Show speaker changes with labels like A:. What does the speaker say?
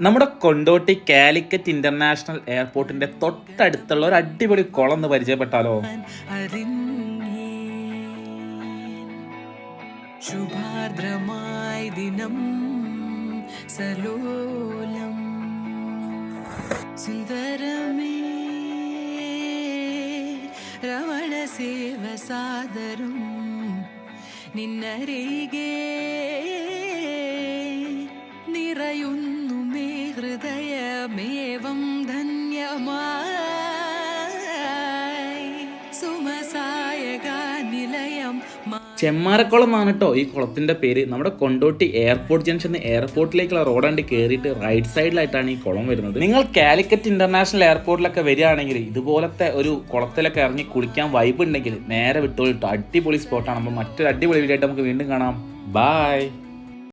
A: നമ്മുടെ കൊണ്ടോട്ടി കാലിക്കറ്റ് ഇന്റർനാഷണൽ എയർപോർട്ടിന്റെ തൊട്ടടുത്തുള്ള ഒരു അടിപൊളി കുളം എന്ന് പരിചയപ്പെട്ടാലോ?
B: അറിഞ്ഞേ ശുഭാർദ്രമായി ദിനം സലോലം സുന്ദരമേ ധന്യമായി. സുമസായക നിലയം
A: ചെമ്മാരക്കുളം എന്നാണ് കേട്ടോ ഈ കുളത്തിന്റെ പേര്. നമ്മുടെ കൊണ്ടോട്ടി എയർപോർട്ട് ജംഗ്ഷൻ എയർപോർട്ടിലേക്കുള്ള റോഡാണ്ട് കയറിയിട്ട് റൈറ്റ് സൈഡിലായിട്ടാണ് ഈ കുളം വരുന്നത്. നിങ്ങൾ കാലിക്കറ്റ് ഇന്റർനാഷണൽ എയർപോർട്ടിലൊക്കെ വരികയാണെങ്കിൽ ഇതുപോലത്തെ ഒരു കുളത്തിലൊക്കെ ഇറങ്ങി കുളിക്കാൻ വൈബ് ഉണ്ടെങ്കിൽ നേരെ വിട്ടോളിട്ടോ അടിപൊളി സ്പോട്ടാണ് അപ്പോൾ മറ്റൊരു അടിപൊളി വീഡിയോ ആയിട്ട് നമുക്ക് വീണ്ടും കാണാം. ബായ്